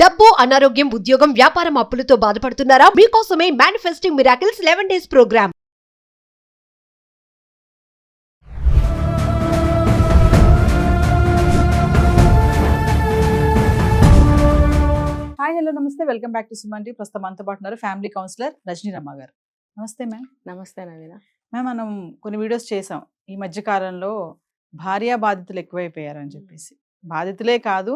డబ్బు అనారోగ్యం ఉద్యోగం వ్యాపారం అప్పులతో బాధపడుతున్నారా? మీకోసమే manifesting miracles eleven days program hi hello namaste. Welcome back to Suman T ప్రస్తుతం మనతో పాటు ఉన్నారు ఫ్యామిలీ కౌన్సిలర్ రజనీ రమ్మ గారు. నమస్తే మ్యామ్ నమస్తే నవీన. మ్యామ్ మనం కొన్ని వీడియోస్ చేసాం. ఈ మధ్య కాలంలో భార్యా బాధితులు ఎక్కువైపోయారని చెప్పేసి. బాధితులే కాదు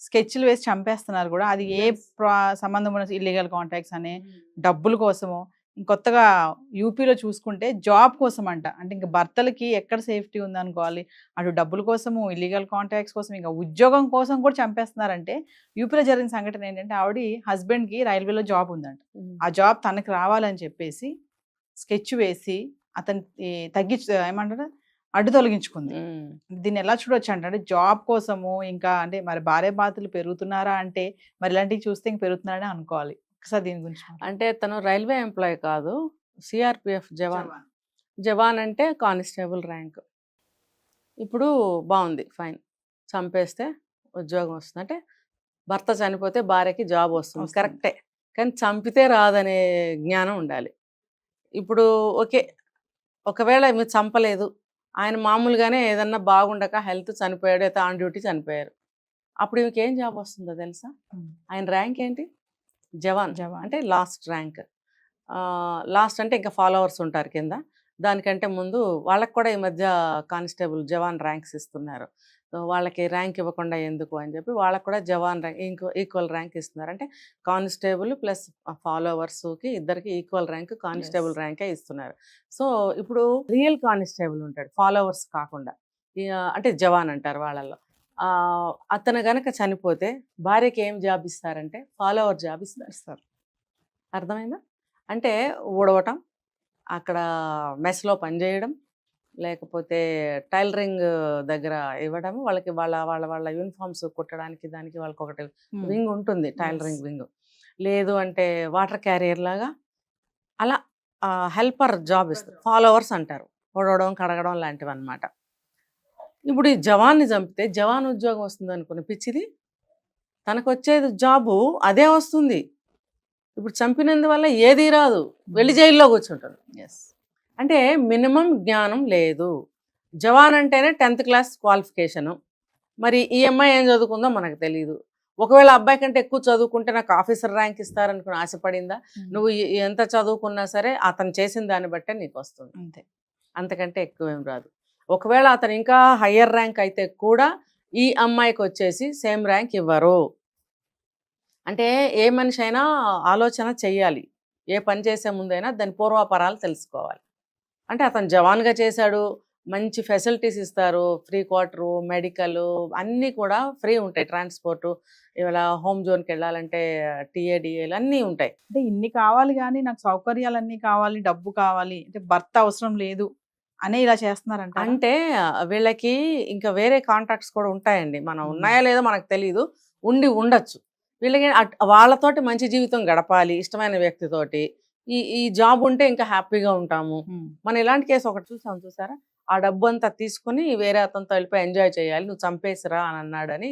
స్కెచ్లు వేసి చంపేస్తున్నారు కూడా. అది ఏ ప్రా- సంబంధం ఉన్న ఇల్లీగల్ కాంటాక్ట్స్ అనే డబ్బుల కోసమో కొత్తగా యూపీలో చూసుకుంటే జాబ్ కోసం అంట అంటే ఇంకా భర్తలకి ఎక్కడ సేఫ్టీ ఉందనుకోవాలి? అటు డబ్బుల కోసము ఇల్లీగల్ కాంటాక్ట్స్ కోసం ఇంకా ఉద్యోగం కోసం కూడా చంపేస్తున్నారంటే యూపీలో జరిగిన సంఘటన ఏంటంటే ఆవిడ హస్బెండ్కి రైల్వేలో జాబ్ ఉందంట. ఆ జాబ్ తనకి రావాలని చెప్పేసి స్కెచ్ వేసి అతను తగ్గి ఏమంటారు? అడ్డు తొలగించుకుంది. దీన్ని ఎలా చూడొచ్చు అంటే జాబ్ కోసము ఇంకా అంటే మరి భార్య బాధలు పెరుగుతున్నారా అంటే మరి ఇలాంటివి చూస్తే ఇంక పెరుగుతున్నారని అనుకోవాలి. ఒకసారి దీని గురించి. అంటే తను రైల్వే ఎంప్లాయ్ కాదు సిఆర్పిఎఫ్ జవాన్. జవాన్. అంటే కానిస్టేబుల్ ర్యాంక్. ఇప్పుడు బాగుంది ఫైన్. చంపేస్తే ఉద్యోగం వస్తుంది. అంటే భర్త చనిపోతే భార్యకి జాబ్ వస్తుంది. కరెక్టే. కానీ చంపితే రాదనే జ్ఞానం ఉండాలి. ఇప్పుడు ఓకే ఒకవేళ మీరు చంపలేదు ఆయన మామూలుగానే ఏదన్నా బాగుండక హెల్త్ చనిపోయాడు అయితే ఆన్ డ్యూటీ చనిపోయారు. అప్పుడు ఈమెకి ఏం జాబ్ వస్తుందో తెలుసా. ఆయన ర్యాంక్ ఏంటి? జవాన్. జవాన్. అంటే లాస్ట్ ర్యాంక్. లాస్ట్ అంటే ఇంకా ఫాలోవర్స్ ఉంటారు కింద. దానికంటే ముందు వాళ్ళకి కూడా ఈ మధ్య కానిస్టేబుల్ జవాన్ ర్యాంక్స్ ఇస్తున్నారు. వాళ్ళకి ర్యాంక్ ఇవ్వకుండా ఎందుకు అని చెప్పి వాళ్ళకి కూడా జవాన్ ర్యాంక్ ఇంకో ఈక్వల్ ర్యాంక్ ఇస్తున్నారు. అంటే కానిస్టేబుల్ ప్లస్ ఫాలోవర్స్కి ఇద్దరికి ఈక్వల్ ర్యాంక్ కానిస్టేబుల్. ర్యాంకే ఇస్తున్నారు. సో ఇప్పుడు రియల్ కానిస్టేబుల్ ఉంటాడు ఫాలోవర్స్ కాకుండా. అంటే జవాన్ అంటారు వాళ్ళల్లో. అతను గనక చనిపోతే భార్యకి ఏం జాబ్ ఇస్తారంటే ఫాలోవర్ జాబ్ ఇస్తారు. ఇస్తారు. అర్థమైందా? అంటే ఊడవటం అక్కడ మెస్లో పనిచేయడం లేకపోతే టైలరింగ్ దగ్గర ఇవ్వడం వాళ్ళకి వాళ్ళ వాళ్ళ వాళ్ళ యూనిఫామ్స్ కుట్టడానికి దానికి వాళ్ళకి ఒకటి. వింగ్ ఉంటుంది టైలరింగ్. వింగ్ లేదు అంటే వాటర్ క్యారియర్ లాగా అలా హెల్పర్ జాబ్ ఇస్తారు. ఫాలోవర్స్ అంటారు. పొడవడం కడగడం లాంటివి అన్నమాట ఇప్పుడు ఈ జవాన్ని చంపితే జవాన్ ఉద్యోగం వస్తుంది అనుకున్న పిచ్చిది తనకు వచ్చేది జాబు అదే వస్తుంది. ఇప్పుడు చంపినందువల్ల ఏది రాదు. వెళ్ళి జైల్లో కూర్చుంటుంది. Yes. అంటే మినిమం జ్ఞానం లేదు. జవాన్ అంటేనే టెన్త్ క్లాస్ క్వాలిఫికేషను. మరి ఈ అమ్మాయి ఏం చదువుకుందో మనకు తెలియదు ఒకవేళ అబ్బాయి కంటే ఎక్కువ చదువుకుంటే నాకు ఆఫీసర్ ర్యాంక్ ఇస్తారనుకుని ఆశపడిందా. నువ్వు ఎంత చదువుకున్నా సరే అతను చేసిన దాన్ని బట్టే నీకు వస్తుంది అంతే. అంతకంటే ఎక్కువ ఏం రాదు. ఒకవేళ అతను ఇంకా హయ్యర్ ర్యాంక్ అయితే కూడా ఈ అమ్మాయికి వచ్చేసి సేమ్ ర్యాంక్ ఇవ్వరు. అంటే ఏ మనిషి అయినా ఆలోచన చెయ్యాలి. ఏ పని చేసే ముందైనా దాని పూర్వాపరాలు తెలుసుకోవాలి. అంటే అతను జవాన్గా చేశాడు మంచి ఫెసిలిటీస్ ఇస్తారు ఫ్రీ క్వార్టరు మెడికల్ అన్నీ కూడా ఫ్రీ ఉంటాయి. ట్రాన్స్పోర్టు ఇవాళ హోమ్ జోన్కి వెళ్ళాలంటే టీఏడిఏలు అన్నీ ఉంటాయి. అంటే ఇన్ని కావాలి కానీ నాకు సౌకర్యాలన్నీ కావాలి డబ్బు కావాలి అంటే భర్త అవసరం లేదు అనే ఇలా చేస్తున్నారంట అంటే వీళ్ళకి ఇంకా వేరే కాంట్రాక్ట్స్ కూడా ఉంటాయండి. మనం. ఉన్నాయా లేదో మనకు తెలియదు ఉండి ఉండొచ్చు. వీళ్ళకి వాళ్ళతోటి మంచి జీవితం గడపాలి ఇష్టమైన వ్యక్తితోటి. ఈ ఈ జాబ్ ఉంటే ఇంకా హ్యాపీగా ఉంటాము. మనం ఇలాంటి కేసు ఒకటి చూసాం చూసారా? ఆ డబ్బు అంతా తీసుకుని వేరే అతనితో వెళ్ళిపోయి ఎంజాయ్ చేయాలి నువ్వు చంపేసిరా అని అన్నాడని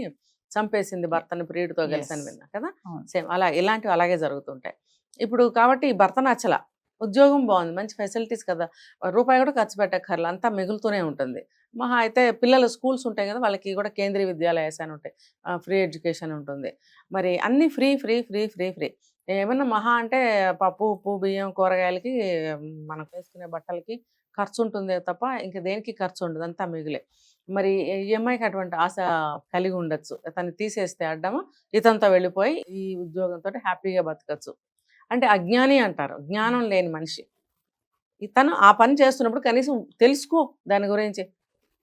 చంపేసింది భర్తని ప్రియుడితో కలిసి అని. విన్నా కదా. సేమ్ అలా ఇలాంటివి అలాగే జరుగుతుంటాయి. ఇప్పుడు కాబట్టి ఈ భర్త నచ్చల. ఉద్యోగం బాగుంది. మంచి ఫెసిలిటీస్ కదా! రూపాయి కూడా ఖర్చు పెట్టక్కర్లా. అంతా మిగులుతూనే ఉంటుంది. మహా అయితే పిల్లల స్కూల్స్ ఉంటాయి కదా! వాళ్ళకి కూడా కేంద్రీయ విద్యాలయాస్ అని ఉంటాయి. ఫ్రీ ఎడ్యుకేషన్ ఉంటుంది. మరి అన్నీ free free free free free. ఏమన్నా మహా అంటే పప్పు ఉప్పు బియ్యం కూరగాయలకి మనం వేసుకునే బట్టలకి ఖర్చు ఉంటుంది తప్ప ఇంకా దేనికి ఖర్చు ఉండదు. అంతా మిగిలే. మరి ఈఎంఐకి అటువంటి ఆశ కలిగి ఉండొచ్చు. తను తీసేస్తే అడ్డమా? ఇతనితో వెళ్ళిపోయి ఈ ఉద్యోగంతో హ్యాపీగా బతకచ్చు. అంటే అజ్ఞాని అంటారు. జ్ఞానం లేని మనిషి. ఇతను ఆ పని చేస్తున్నప్పుడు కనీసం తెలుసుకో దాని గురించి.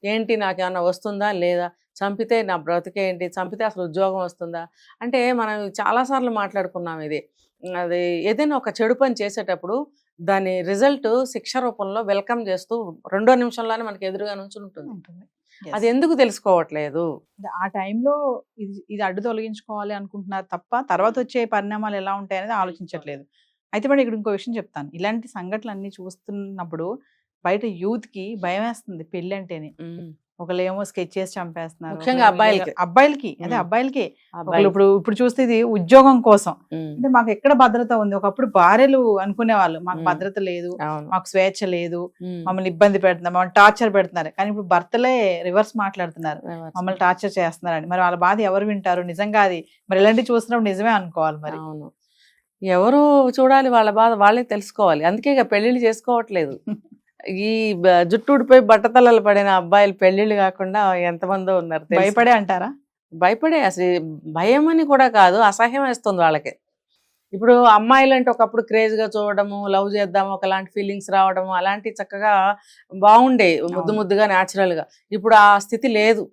ఏంటి నాకు ఏమన్నా వస్తుందా లేదా? చంపితే నా బ్రతికేంటి చంపితే అసలు ఉద్యోగం వస్తుందా? అంటే మనం చాలాసార్లు మాట్లాడుకున్నాం ఇది. అది ఏదైనా ఒక చెడు పని చేసేటప్పుడు దాని రిజల్ట్ శిక్ష రూపంలో వెల్కమ్ చేస్తూ రెండో నిమిషంలోనే మనకి ఎదురుగా నుంచి ఉంటుంది. అది ఎందుకు తెలుసుకోవట్లేదు? ఆ టైంలో ఇది ఇది అడ్డు తొలగించుకోవాలి అనుకుంటున్నారు తప్ప తర్వాత వచ్చే పరిణామాలు ఎలా ఉంటాయి అనేది ఆలోచించట్లేదు. అయితే మరి ఇక్కడ ఇంకో విషయం చెప్తాను. ఇలాంటి సంఘటనలు అన్ని చూస్తున్నప్పుడు బయట యూత్కి భయం వేస్తుంది పెళ్ళి అంటేనే. ఒకళ్ళేమో స్కెచ్ చేసి చంపేస్తున్నారు ముఖ్యంగా అబ్బాయిలకి. అబ్బాయిలకి అదే. అబ్బాయిలకి. ఇప్పుడు ఇప్పుడు చూస్తే ఇది ఉద్యోగం కోసం. అంటే మాకు ఎక్కడ భద్రత ఉంది? ఒకప్పుడు భార్యలు అనుకునే వాళ్ళు మాకు. భద్రత లేదు మాకు స్వేచ్ఛ లేదు మమ్మల్ని ఇబ్బంది పెడుతున్నారు మమ్మల్ని టార్చర్ పెడుతున్నారు. కానీ ఇప్పుడు భర్తలే రివర్స్ మాట్లాడుతున్నారు. మమ్మల్ని టార్చర్ చేస్తున్నారని. మరి వాళ్ళ బాధ ఎవరు వింటారు? నిజంగా అది మరి ఇలాంటివి చూసినప్పుడు నిజమే అనుకోవాలి మరి. ఎవరు చూడాలి వాళ్ళ బాధ వాళ్ళే తెలుసుకోవాలి. అందుకే ఇక పెళ్ళిళ్ళు చేసుకోవట్లేదు. ఈ బ- జుట్టు ఊడిపోయి బట్టతలలు పడిన అబ్బాయిలు పెళ్ళిళ్ళు కాకుండా ఎంతమందో ఉన్నారు? భయపడే అంటారా భయపడే అసలు భయం అని కూడా కాదు అసహ్యం వేస్తుంది వాళ్ళకి ఇప్పుడు అమ్మాయిలు అంటే ఒకప్పుడు క్రేజ్గా చూడడము లవ్ చేద్దాము ఒకలాంటి ఫీలింగ్స్ రావడము అలాంటి చక్కగా బాగుండే ముద్దు. ముద్దుగా natural గా ఇప్పుడు ఆ స్థితి లేదు.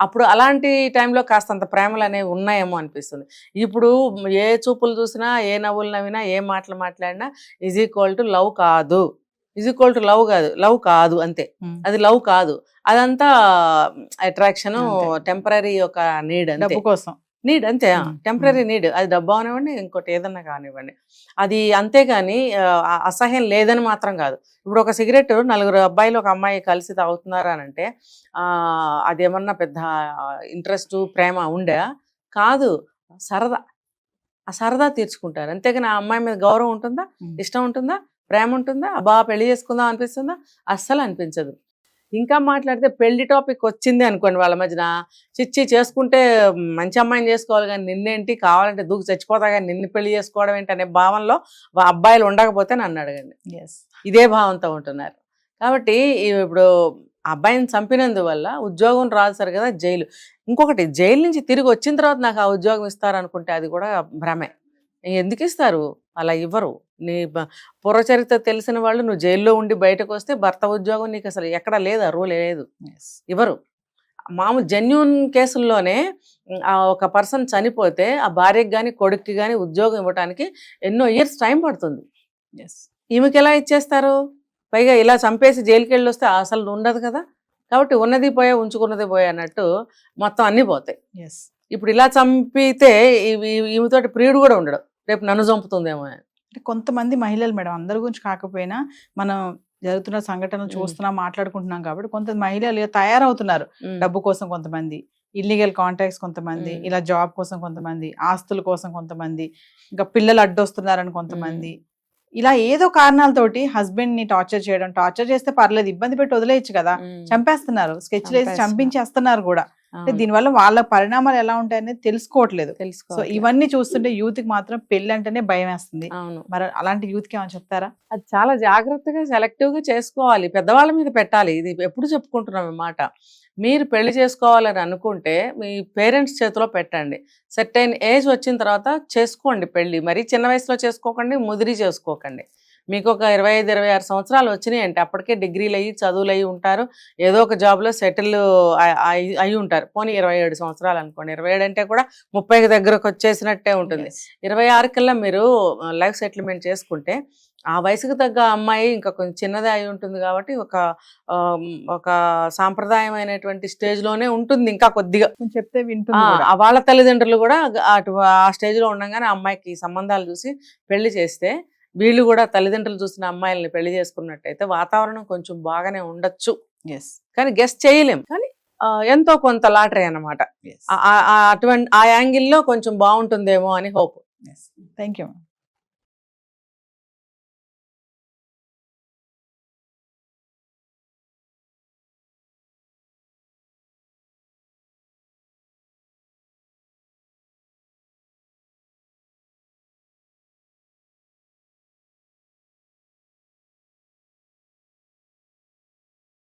అప్పుడు అలాంటి టైంలో కాస్తంత ప్రేమలు అనేవి ఉన్నాయేమో అనిపిస్తుంది ఇప్పుడు ఏ చూపులు చూసినా ఏ నవ్వులు నవ్వినా ఏ మాటలు మాట్లాడినా ఈజ్ ఈక్వల్ టు లవ్ కాదు ఈజ్ ఈక్వల్ టు లవ్ కాదు లవ్ కాదు అంతే. ఉమ్. అది లవ్ కాదు. అదంతా అట్రాక్షన్. టెంపరీ ఒక నీడ్ అంతే. డబ్బు కోసం. నీడ్ అంతే టెంపరీ నీడ్ అది డబ్బు అవనివ్వండి ఇంకోటి ఏదన్నా కానివ్వండి. అది అంతేగాని అసహ్యం లేదని మాత్రం కాదు. ఇప్పుడు ఒక సిగరెట్ నలుగురు అబ్బాయిలు ఒక అమ్మాయి కలిసి తాగుతున్నారు అని అంటే ఆ, అదేమన్నా పెద్ద ఇంట్రెస్ట్ ప్రేమ ఉండే కాదు. సరదా ఆ సరదా తీర్చుకుంటారు. అంతేగాని ఆ అమ్మాయి మీద గౌరవం ఉంటుందా. ఇష్టం ఉంటుందా? ప్రేమ ఉంటుందా? అబ్బా పెళ్ళి చేసుకుందాం అనిపిస్తుందా? అస్సలు అనిపించదు. ఇంకా మాట్లాడితే పెళ్ళి టాపిక్ వచ్చింది అనుకోండి వాళ్ళ మధ్యన. చిచ్చి చేసుకుంటే మంచి అమ్మాయిని చేసుకోవాలి కానీ నిన్నేంటి? కావాలంటే దూకి చచ్చిపోతా కానీ నిన్ను పెళ్ళి చేసుకోవడం ఏంటి అనే భావనలో అబ్బాయిలు ఉండకపోతే నన్ను అడగండి. Yes. ఇదే భావంతో ఉంటున్నారు. కాబట్టి ఇప్పుడు అబ్బాయిని చంపినందువల్ల ఉద్యోగం రాదు సరి కదా జైలు. ఇంకొకటి జైలు నుంచి తిరిగి వచ్చిన తర్వాత నాకు ఆ ఉద్యోగం ఇస్తారు అనుకుంటే అది కూడా భ్రమే. ఎందుకు ఇస్తారు అలా ఇవ్వరు. నీ పూర్వచరిత్ర తెలిసిన వాళ్ళు నువ్వు జైల్లో ఉండి బయటకు వస్తే భర్త ఉద్యోగం నీకు అసలు ఎక్కడ లేదు ఆ రూల్ లేదు. ఇవ్వరు. మామూలు జెన్యున్ కేసుల్లోనే ఒక పర్సన్ చనిపోతే ఆ భార్యకి కానీ కొడుక్కి కానీ ఉద్యోగం ఇవ్వడానికి ఎన్నో ఇయర్స్ టైం పడుతుంది. ఈమెకి ఎలా ఇచ్చేస్తారు? పైగా ఇలా చంపేసి జైలుకి వెళ్ళి వస్తే అసలు ఉండదు కదా. కాబట్టి ఉన్నది పోయే ఉంచుకున్నది పోయే అన్నట్టు మొత్తం అన్నీ పోతాయి. Yes. ఇప్పుడు ఇలా చంపితే ఈమెతోటి ప్రియుడు కూడా ఉండడు రేపు నన్ను చంపుతుందేమో. అంటే కొంతమంది మహిళలు మేడం అందరి గురించి కాకపోయినా మనం జరుగుతున్న సంఘటనలు. చూస్తున్నాం మాట్లాడుకుంటున్నాం కాబట్టి కొంత మహిళలు తయారవుతున్నారు. డబ్బు కోసం కొంతమంది ఇల్లీగల్ కాంటాక్ట్స్ కొంతమంది. ఇలా జాబ్ కోసం కొంతమంది ఆస్తుల కోసం కొంతమంది ఇంకా పిల్లలు అడ్డొస్తున్నారని కొంతమంది ఇలా ఏదో కారణాలతోటి హస్బెండ్ని టార్చర్ చేయడం టార్చర్ చేస్తే పర్లేదు ఇబ్బంది పెట్టి వదిలేయచ్చు కదా. చంపేస్తున్నారు స్కెచ్ వేసి. చంపించేస్తున్నారు కూడా. దీనివల్ల వాళ్ళ పరిణామాలు ఎలా ఉంటాయనేది తెలుసుకోవట్లేదు. సో ఇవన్నీ చూస్తుంటే యూత్కి మాత్రం పెళ్ళి అంటేనే భయం వేస్తుంది. మరి అలాంటి యూత్కి ఏమైనా చెప్తారా? అది చాలా జాగ్రత్తగా సెలెక్టివ్గా చేసుకోవాలి. పెద్దవాళ్ళ మీద పెట్టాలి. ఇది ఎప్పుడు చెప్పుకుంటున్నాం ఈ మాట. మీరు పెళ్ళి చేసుకోవాలని అనుకుంటే మీ పేరెంట్స్ చేతిలో పెట్టండి. సెట్ అయిన ఏజ్ వచ్చిన తర్వాత చేసుకోండి పెళ్ళి. మరీ చిన్న వయసులో చేసుకోకండి ముదిరి చేసుకోకండి. మీకు ఒక ఇరవై ఐదు ఇరవై ఆరు సంవత్సరాలు వచ్చినాయి అంటే అప్పటికే డిగ్రీలు అయ్యి చదువులు అయ్యి ఉంటారు. ఏదో ఒక జాబ్లో సెటిల్ అయి ఉంటారు. పోనీ ఇరవై ఏడు సంవత్సరాలు అనుకోండి. ఇరవై ఏడు అంటే కూడా ముప్పైకి దగ్గరకు వచ్చేసినట్టే ఉంటుంది. ఇరవై ఆరు కల్లా మీరు లైఫ్ సెటిల్మెంట్ చేసుకుంటే ఆ వయసుకు తగ్గ అమ్మాయి ఇంకా కొంచెం చిన్నదే అయి ఉంటుంది కాబట్టి ఒక ఒక సాంప్రదాయమైనటువంటి stage లోనే ఉంటుంది ఇంకా కొద్దిగా. చెప్తే వింటుంది వాళ్ళ తల్లిదండ్రులు కూడా అటు ఆ stage లో ఉండగానే అమ్మాయికి సంబంధాలు చూసి పెళ్ళి చేస్తే వీళ్ళు కూడా తల్లిదండ్రులు చూసిన అమ్మాయిల్ని పెళ్ళి చేసుకున్నట్టయితే వాతావరణం కొంచెం బాగానే ఉండొచ్చు Yes. కానీ గెస్ట్ చేయలేం కానీ ఎంతో కొంత లాటరీ ఆ అటువంటి ఆ యాంగిల్లో కొంచెం బాగుంటుందేమో అని హోప్ you. ma'am.